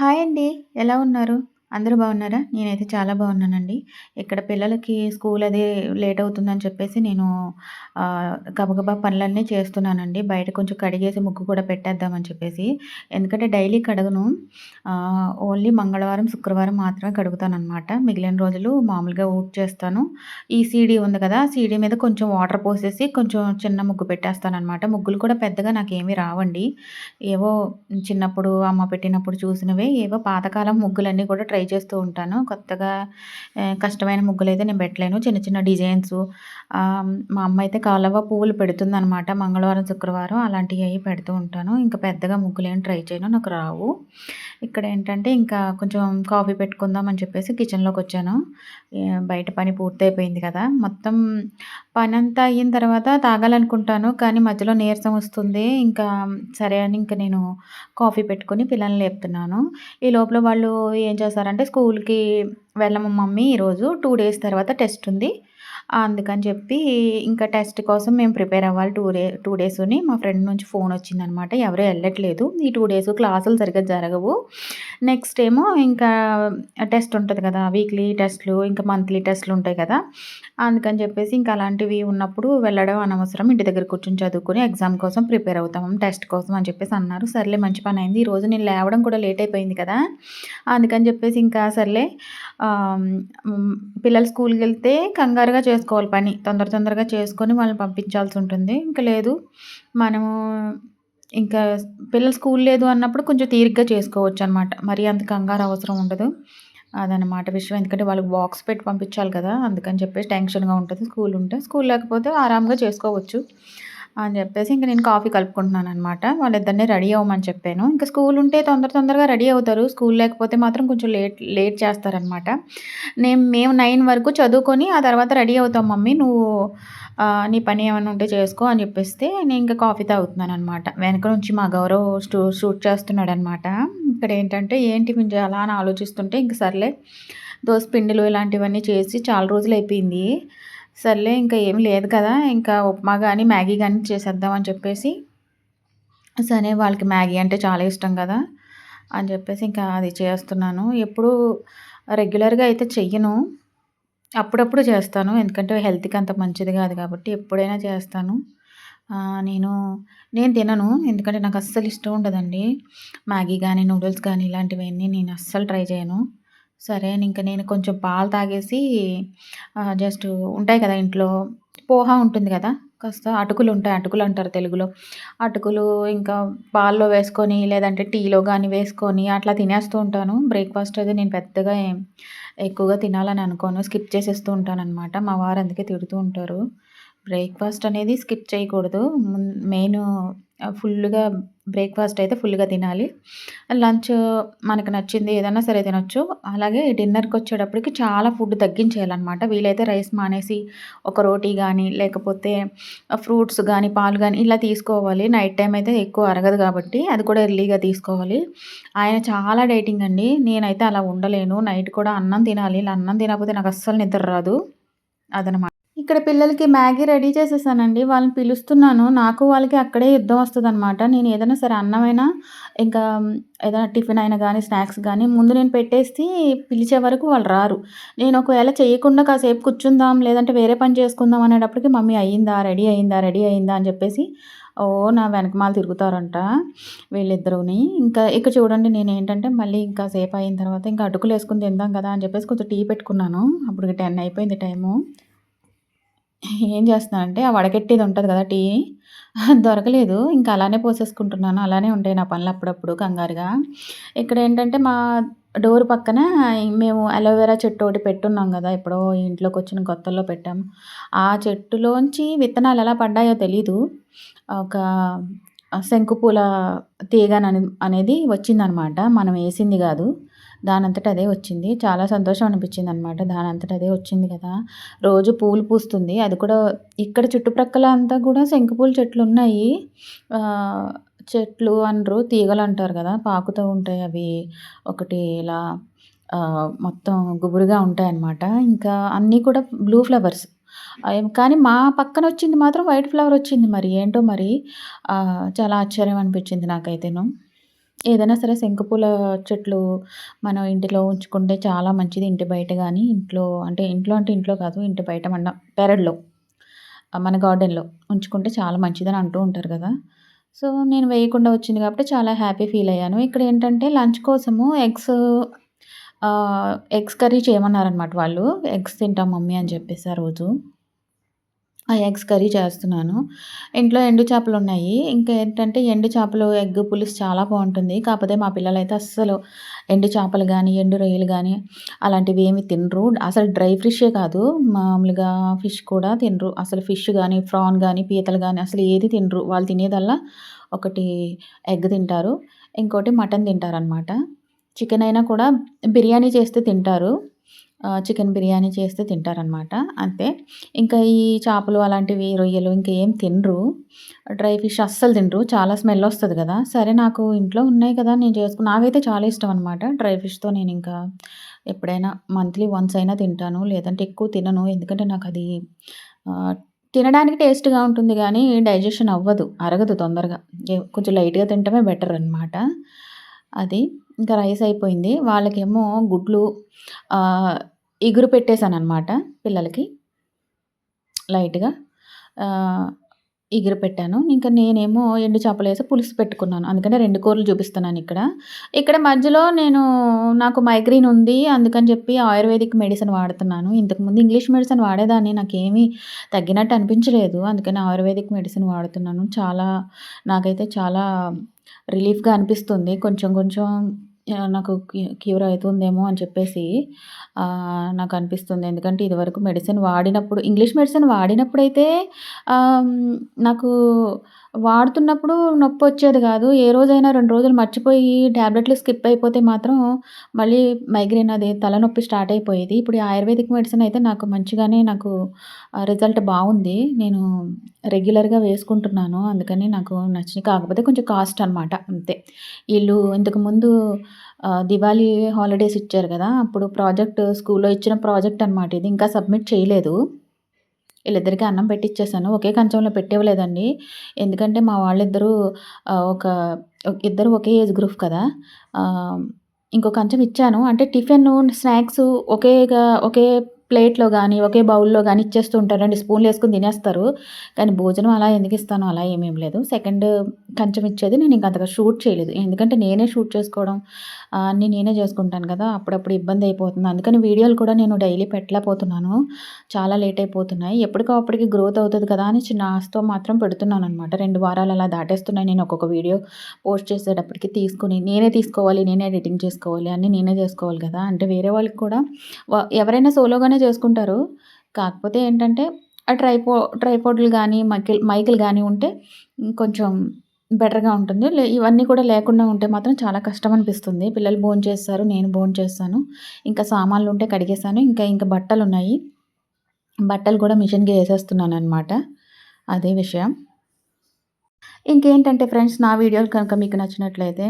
Hi అండి. ఎలా ఉన్నారు? అందరూ బాగున్నారా? నేనైతే చాలా బాగున్నానండి. ఇక్కడ పిల్లలకి స్కూల్ అది లేట్ అవుతుందని చెప్పేసి నేను గబగబా పనులన్నీ చేస్తున్నానండి. బయట కొంచెం కడిగేసి ముగ్గు కూడా పెట్టేద్దామని చెప్పేసి. ఎందుకంటే డైలీ కడగను. ఓన్లీ మంగళవారం, శుక్రవారం మాత్రమే కడుగుతాననమాట. మిగిలిన రోజులు మామూలుగా ఊట్ చేస్తాను ఈ సీడీ ఉంది కదా! సీడీ మీద కొంచెం వాటర్ పోసేసి కొంచెం చిన్న ముగ్గు పెట్టేస్తాననమాట. ముగ్గులు కూడా పెద్దగా నాకేమీ రావండి. ఏవో చిన్నప్పుడు అమ్మ పెట్టినప్పుడు చూసినవే ఏవో పాతకాలం ముగ్గులన్నీ కూడా ట్రై ట్రై చేస్తూ ఉంటాను. కొత్తగా కష్టమైన ముగ్గులు అయితే నేను పెట్టలేను. చిన్న చిన్న డిజైన్స్ మా అమ్మ అయితే కాలవ పువ్వులు పెడుతుందనమాట. మంగళవారం, శుక్రవారం అలాంటివి అవి పెడుతూ ఉంటాను. ఇంకా పెద్దగా ముగ్గులు ముగ్గులేమి ట్రై చేయను. నాకు రావు. ఇక్కడ ఏంటంటే ఇంకా కొంచెం కాఫీ పెట్టుకుందాం అని చెప్పేసి కిచెన్లోకి వచ్చాను బయట పని పూర్తయిపోయింది కదా! మొత్తం పని అంతా అయిన తర్వాత తాగాలనుకుంటాను. కానీ మధ్యలో నీరసం వస్తుంది. ఇంకా సరే అని ఇంకా నేను కాఫీ పెట్టుకుని పిల్లల్ని లేపుతున్నాను. ఈ లోపల వాళ్ళు ఏం చేస్తారంటే స్కూల్‌కి వెళ్ళము మమ్మీ ఈరోజు టూ డేస్ తర్వాత టెస్ట్ ఉంది. అందుకని చెప్పి ఇంకా టెస్ట్ కోసం మేము ప్రిపేర్ అవ్వాలి టూ డే టూ డేస్ని మా ఫ్రెండ్ నుంచి ఫోన్ వచ్చిందనమాట. ఎవరు వెళ్ళట్లేదు ఈ టూ డేస్ క్లాసులు సరిగ్గా జరగవు. నెక్స్ట్ ఏమో ఇంకా టెస్ట్ ఉంటుంది కదా! వీక్లీ టెస్ట్‌లు ఇంకా మంత్లీ టెస్ట్‌లు ఉంటాయి కదా! అందుకని చెప్పేసి ఇంకా అలాంటివి ఉన్నప్పుడు వెళ్ళడం అనవసరం. ఇంటి దగ్గర కూర్చొని చదువుకొని ఎగ్జామ్ కోసం ప్రిపేర్ అవుతాం. టెస్ట్ కోసం అని చెప్పేసి అన్నారు. సర్లే మంచి పని అయింది ఈరోజు నేను లేవడం కూడా లేట్ అయిపోయింది కదా! అందుకని చెప్పేసి ఇంకా సర్లే పిల్లలు స్కూల్కి వెళ్తే కంగారుగా కంగారుగా చేసుకోవాలి పని. తొందర తొందరగా చేసుకొని వాళ్ళని పంపించాల్సి ఉంటుంది. ఇంకా లేదు మనము ఇంకా పిల్లలు స్కూల్ లేదు అన్నప్పుడు కొంచెం తీరిగ్గా చేసుకోవచ్చు అనమాట మరీ అంత కంగారు అవసరం ఉండదు. అదనమాట విషయం. ఎందుకంటే వాళ్ళకి బాక్స్ పెట్టి పంపించాలి కదా! అందుకని చెప్పేసి టెన్షన్‌గా ఉంటుంది స్కూల్ ఉంటే. స్కూల్ లేకపోతే ఆరామ్గా చేసుకోవచ్చు. అని చెప్పేసి ఇంక నేను కాఫీ కలుపుకుంటున్నాను అనమాట వాళ్ళిద్దరిని రెడీ అవ్వమని చెప్పాను. ఇంకా స్కూల్ ఉంటే తొందర తొందరగా రెడీ అవుతారు. స్కూల్ లేకపోతే మాత్రం కొంచెం లేట్ లేట్ చేస్తారనమాట. నేను మేము నైన్ వరకు చదువుకొని ఆ తర్వాత రెడీ అవుతాం మమ్మీ నువ్వు నీ పని ఏమన్నా ఉంటే చేసుకో అని చెప్పేస్తే నేను ఇంకా కాఫీ తాగుతున్నాను అనమాట వెనక నుంచి మా గౌరవ్ స్టూ షూట్ చేస్తున్నాడనమాట. ఇక్కడేంటంటే ఏంటి మేము చేయాలా అని ఆలోచిస్తుంటే ఇంక సర్లే దోస పిండిలు ఇలాంటివన్నీ చేసి చాలా రోజులు అయిపోయింది సర్లే ఇంకా ఏమి లేదు కదా! ఇంకా ఉప్మా కానీ మ్యాగీ కానీ చేసేద్దామని చెప్పేసి సరే వాళ్ళకి మ్యాగీ అంటే చాలా ఇష్టం కదా! అని చెప్పేసి ఇంకా అది చేస్తున్నాను. ఎప్పుడూ రెగ్యులర్‌గా అయితే చెయ్యను. అప్పుడప్పుడు చేస్తాను. ఎందుకంటే హెల్త్‌కి అంత మంచిది కాదు కాబట్టి ఎప్పుడైనా చేస్తాను. నేను నేను తినను. ఎందుకంటే నాకు అస్సలు ఇష్టం ఉండదండి. మ్యాగీ కానీ నూడిల్స్ కానీ ఇలాంటివన్నీ నేను అస్సలు ట్రై చేయను. సరే అని ఇంక నేను కొంచెం పాలు తాగేసి జస్ట్ ఉంటాయి కదా ఇంట్లో పోహా ఉంటుంది కదా! కాస్త అటుకులు ఉంటాయి. అటుకులు అంటారు తెలుగులో. అటుకులు ఇంకా పాల్లో వేసుకొని లేదంటే టీలో కానీ వేసుకొని అట్లా తినేస్తూ ఉంటాను. బ్రేక్‌ఫాస్ట్ అది నేను పెద్దగా ఎక్కువగా తినాలని అనుకోను. స్కిప్ చేసేస్తూ ఉంటాననమాట. మా వారు అందుకే తిడుతూ ఉంటారు. బ్రేక్‌ఫాస్ట్ అనేది స్కిప్ చేయకూడదు. మెయిన్ ఫుల్గా ఫుల్లుగా బ్రేక్‌ఫాస్ట్ అయితే ఫుల్‌గా తినాలి. లంచ్ మనకు నచ్చింది ఏదన్నా సరే తినొచ్చు. అలాగే డిన్నర్కి వచ్చేటప్పటికి చాలా ఫుడ్ తగ్గించేయాలన్నమాట వీలైతే రైస్ మానేసి ఒక రోటీ కానీ లేకపోతే ఫ్రూట్స్ కానీ పాలు కానీ ఇలా తీసుకోవాలి. నైట్ టైం అయితే ఎక్కువ అరగదు కాబట్టి అది కూడా ఎర్లీగా తీసుకోవాలి. ఆయన చాలా డైటింగ్ అండి. నేనైతే అలా ఉండలేను. నైట్ కూడా అన్నం తినాలి. ఇలా అన్నం తినకపోతే నాకు అస్సలు నిద్ర రాదు. అదనమాట. ఇక్కడ పిల్లలకి మ్యాగీ రెడీ చేసేసానండి. వాళ్ళని పిలుస్తున్నాను. నాకు వాళ్ళకి అక్కడే యుద్ధం వస్తదనమాట. నేను ఏదైనా సరే అన్నమైనా ఇంకా ఏదైనా టిఫిన్ అయినా కానీ స్నాక్స్ కానీ ముందు నేను పెట్టేసి పిలిచే వరకు వాళ్ళు రారు. నేను ఒకవేళ చేయకుండా కాసేపు కూర్చుందాం, లేదంటే వేరే పని చేసుకుందాం అనేటప్పటికి మమ్మీ అయిందా? రెడీ అయిందా? రెడీ అయిందా? అని చెప్పేసి ఓ నా వెనకమాల తిరుగుతారంట వీళ్ళిద్దరూని. ఇంకా ఇక చూడండి నేను ఏంటంటే మళ్ళీ ఇంకా సేపు అయిన తర్వాత ఇంకా అటుకులు వేసుకుని తిందాం కదా! అని చెప్పేసి కొంచెం టీ పెట్టుకున్నాను. అప్పటికి 10 అయిపోయింది టైము. ఏం చేస్తున్నానంటే ఆ వడగట్టేది ఉంటుంది కదా! టీ దొరకలేదు. ఇంకా అలానే పోసేసుకుంటున్నాను. అలానే ఉంటాయి నా పనులు అప్పుడప్పుడు కంగారుగా. ఇక్కడేంటంటే మా డోర్ పక్కన మేము అలోవెరా చెట్టు ఒకటి పెట్టున్నాం కదా ఎప్పుడో ఇంట్లోకి వచ్చిన కొత్తల్లో పెట్టాం. ఆ చెట్టులోంచి విత్తనాలు ఎలా పడ్డాయో తెలీదు. ఒక శంకుపూల తీగనని అనేది వచ్చిందనమాట. మనం వేసింది కాదు దానంతట అదే వచ్చింది. చాలా సంతోషం అనిపించింది అనమాట దానంతట అదే వచ్చింది కదా! రోజు పూలు పూస్తుంది. అది కూడా ఇక్కడ చుట్టుప్రక్కల అంతా కూడా శంకుపూల చెట్లు ఉన్నాయి చెట్లు అనరు తీగలంటారు కదా పాకుతూ ఉంటాయి అవి. ఒకటి ఇలా మొత్తం గుబురుగా ఉంటాయన్నమాట. ఇంకా అన్నీ కూడా బ్లూ ఫ్లవర్స్. కానీ మా పక్కన వచ్చింది మాత్రం వైట్ ఫ్లవర్ వచ్చింది. మరి ఏంటో మరి చాలా ఆశ్చర్యం అనిపించింది నాకైతేను. ఏదైనా సరే శంకుపూల చెట్లు మనం ఇంటిలో ఉంచుకుంటే చాలా మంచిది. ఇంటి బయట కానీ ఇంట్లో అంటే ఇంట్లో అంటే ఇంట్లో కాదు. ఇంటి బయట మన పెరడ్లో మన గార్డెన్‌లో ఉంచుకుంటే చాలా మంచిదని అంటూ ఉంటారు కదా! సో, నేను వేయకుండా వచ్చింది కాబట్టి చాలా హ్యాపీ ఫీల్ అయ్యాను. ఇక్కడ ఏంటంటే లంచ్ కోసము ఎగ్స్ ఎగ్స్ కర్రీ చేయమన్నారనమాట వాళ్ళు. ఎగ్స్ తింటాం మమ్మీ అని చెప్పేసి ఆ రోజు. ఆ ఎగ్స్ కర్రీ చేస్తున్నాను. ఇంట్లో ఎండు చేపలు ఉన్నాయి ఇంకా ఏంటంటే ఎండు చేపలు ఎగ్ పులుసు చాలా బాగుంటుంది కాకపోతే మా పిల్లలైతే అస్సలు ఎండు చేపలు కానీ ఎండు రొయ్యలు కానీ అలాంటివి ఏమి తినరు. అసలు డ్రై ఫిషే కాదు మామూలుగా ఫిష్ కూడా తినరు. అసలు ఫిష్ కానీ ఫ్రాన్ కానీ పీతలు కానీ అసలు ఏది తినరు. వాళ్ళు తినేదల్లా ఒకటి ఎగ్ తింటారు. ఇంకోటి మటన్ తింటారనమాట. చికెన్ అయినా కూడా బిర్యానీ చేస్తే తింటారు. చికెన్ బిర్యానీ చేస్తే తింటారనమాట. అంతే. ఇంకా ఈ చేపలు అలాంటివి, రొయ్యలు ఇంకా ఏం తినరు. డ్రై ఫిష్ అస్సలు తినరు. చాలా స్మెల్ వస్తుంది కదా! సరే నాకు ఇంట్లో ఉన్నాయి కదా! నేను చేసుకున్న నాకైతే చాలా ఇష్టం అనమాట. డ్రై ఫిష్‌తో నేను ఇంకా ఎప్పుడైనా మంత్లీ వన్స్ అయినా తింటాను. లేదంటే ఎక్కువ తినను. ఎందుకంటే నాకు అది తినడానికి టేస్ట్‌గా ఉంటుంది కానీ డైజెషన్ అవ్వదు. అరగదు తొందరగా. కొంచెం లైట్‌గా తింటమే బెటర్ అనమాట. అది. ఇంకా రైస్ అయిపోయింది. వాళ్ళకేమో గుడ్లు ఇగురు పెట్టేశాను అనమాట పిల్లలకి. లైట్‌గా. ఆహ్, పెట్టాను. ఇంకా నేనేమో ఎండు చేపలేసి పులుసు పెట్టుకున్నాను. అందుకనే రెండు కూరలు చూపిస్తున్నాను ఇక్కడ ఇక్కడ మధ్యలో నేను నాకు మైగ్రేన్ ఉంది. అందుకని చెప్పి ఆయుర్వేదిక్ మెడిసిన్ వాడుతున్నాను. ఇంతకుముందు ఇంగ్లీష్ మెడిసిన్ వాడేదాన్ని. నాకేమీ తగ్గినట్టు అనిపించలేదు. అందుకని ఆయుర్వేదిక్ మెడిసిన్ వాడుతున్నాను. చాలా నాకైతే చాలా రిలీఫ్‌గా అనిపిస్తుంది. కొంచెం కొంచెం నాకు క్యూర్ అవుతుందేమో అని చెప్పేసి నాకు అనిపిస్తుంది. ఎందుకంటే ఇదివరకు మెడిసిన్ వాడినప్పుడు ఇంగ్లీష్ మెడిసిన్ వాడినప్పుడైతే నాకు వాడుతున్నప్పుడు నొప్పి వచ్చేది కాదు. ఏ రోజైనా రెండు రోజులు మర్చిపోయి టాబ్లెట్లు స్కిప్ అయిపోతే మాత్రం మళ్ళీ మైగ్రేన్ అది తలనొప్పి స్టార్ట్ అయిపోయేది. ఇప్పుడు ఈ ఆయుర్వేదిక్ మెడిసిన్ అయితే నాకు మంచిగానే నాకు రిజల్ట్ బాగుంది నేను రెగ్యులర్‌గా వేసుకుంటున్నాను. అందుకని నాకు నచ్చింది. కాకపోతే కొంచెం కాస్ట్ అనమాట అంతే. వీళ్ళు ఇంతకుముందు దివాళీ హాలిడేస్ ఇచ్చారు కదా! అప్పుడు ప్రాజెక్ట్ స్కూల్‌లో ఇచ్చిన ప్రాజెక్ట్ అనమాట ఇది. ఇంకా సబ్మిట్ చేయలేదు. వీళ్ళిద్దరికీ అన్నం పెట్టిచ్చేసాను. ఒకే కంచంలో పెట్టివ్వలేదండి. ఎందుకంటే మా వాళ్ళిద్దరూ ఒక ఇద్దరు ఒకే ఏజ్ గ్రూప్ కదా! ఇంకో కంచం ఇచ్చాను. అంటే టిఫిన్ స్నాక్స్ ఒకేగా ఒకే ప్లేట్‌లో కానీ ఒకే బౌల్‌లో కానీ ఇచ్చేస్తూ ఉంటారు రెండు స్పూన్లు వేసుకుని తినేస్తారు. కానీ భోజనం అలా ఎందుకు ఇస్తాను అలా ఏమేం లేదు. సెకండ్ కంచం ఇచ్చేది నేను ఇంక అంతగా షూట్ చేయలేదు. ఎందుకంటే నేనే షూట్ చేసుకోవడం అన్ని అన్నీ నేనే చేసుకుంటాను కదా! అప్పుడప్పుడు ఇబ్బంది అయిపోతుంది. అందుకని వీడియోలు కూడా నేను డైలీ పెట్టలేకపోతున్నాను. చాలా లేట్ అయిపోతున్నాయి. ఎప్పటికో అప్పటికి గ్రోత్ అవుతుంది కదా! అని చిన్న ఆస్తో మాత్రం పెడుతున్నాను అనమాట రెండు వారాలు అలా దాటేస్తున్నాయి నేను ఒక్కొక్క వీడియో పోస్ట్ చేసేటప్పటికి తీసుకొని నేనే తీసుకోవాలి, నేనే ఎడిటింగ్ చేసుకోవాలి, అన్నీ నేనే చేసుకోవాలి కదా! అంటే వేరే వాళ్ళకి కూడా ఎవరైనా సోలోగానే చేసుకుంటారు. కాకపోతే ఏంటంటే ఆ ట్రైపో ట్రైపోడ్లు కానీ మైకిల్ మైకులు కానీ ఉంటే కొంచెం బెటర్‌గా ఉంటుంది. లే ఇవన్నీ కూడా లేకుండా ఉంటే మాత్రం చాలా కష్టం అనిపిస్తుంది. పిల్లలు భోంచేస్తారు. నేను భోంచేస్తాను. ఇంకా సామాన్లు ఉంటే కడిగేసాను. ఇంకా ఇంకా బట్టలు ఉన్నాయి బట్టలు కూడా మిషన్‌కి వేసేస్తున్నాను అనమాట అదే విషయం. ఇంకేంటంటే ఫ్రెండ్స్ నా వీడియోలు కనుక మీకు నచ్చినట్లయితే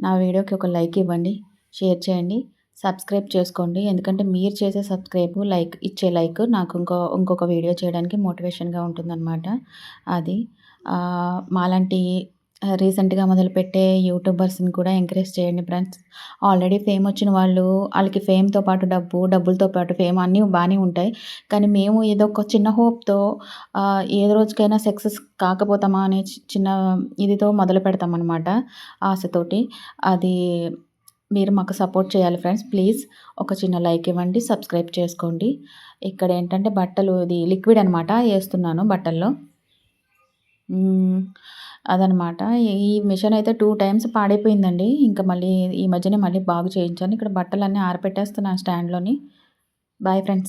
నా వీడియోకి ఒక లైక్ ఇవ్వండి. షేర్ చేయండి. సబ్స్క్రైబ్ చేసుకోండి. ఎందుకంటే మీరు చేసే సబ్స్క్రైబ్, లైక్ ఇచ్చే లైక్ నాకు ఇంకో ఇంకొక వీడియో చేయడానికి మోటివేషన్‌గా ఉంటుందన్నమాట అది. మాలాంటి రీసెంట్‌గా మొదలుపెట్టే యూట్యూబర్స్‌ని కూడా ఎంకరేజ్ చేయండి ఫ్రెండ్స్. ఆల్రెడీ ఫేమ్ వచ్చిన వాళ్ళు వాళ్ళకి ఫేమ్‌తో పాటు డబ్బు, డబ్బులతో పాటు ఫేమ్ అన్నీ బాగానే ఉంటాయి. కానీ మేము ఏదో ఒక చిన్న హోప్‌తో ఏ రోజుకైనా సక్సెస్ కాకపోతామా అనే చి చిన్న ఇదితో మొదలు పెడతామనమాట ఆశతోటి. అది మీరు మాకు సపోర్ట్ చేయాలి ఫ్రెండ్స్. ప్లీజ్ ఒక చిన్న లైక్ ఇవ్వండి. సబ్స్క్రైబ్ చేసుకోండి. ఇక్కడ ఏంటంటే బట్టలు ఇది లిక్విడ్ అనమాట వేస్తున్నాను బట్టల్లో. అదనమాట. ఈ మిషన్ అయితే టూ టైమ్స్ పాడైపోయిందండి. ఇంకా మళ్ళీ ఈ మధ్యనే మళ్ళీ బాగు చేయించాను. ఇక్కడ బట్టలన్నీ ఆరపెట్టేస్తున్నాను స్టాండ్‌లోని. Bye friends.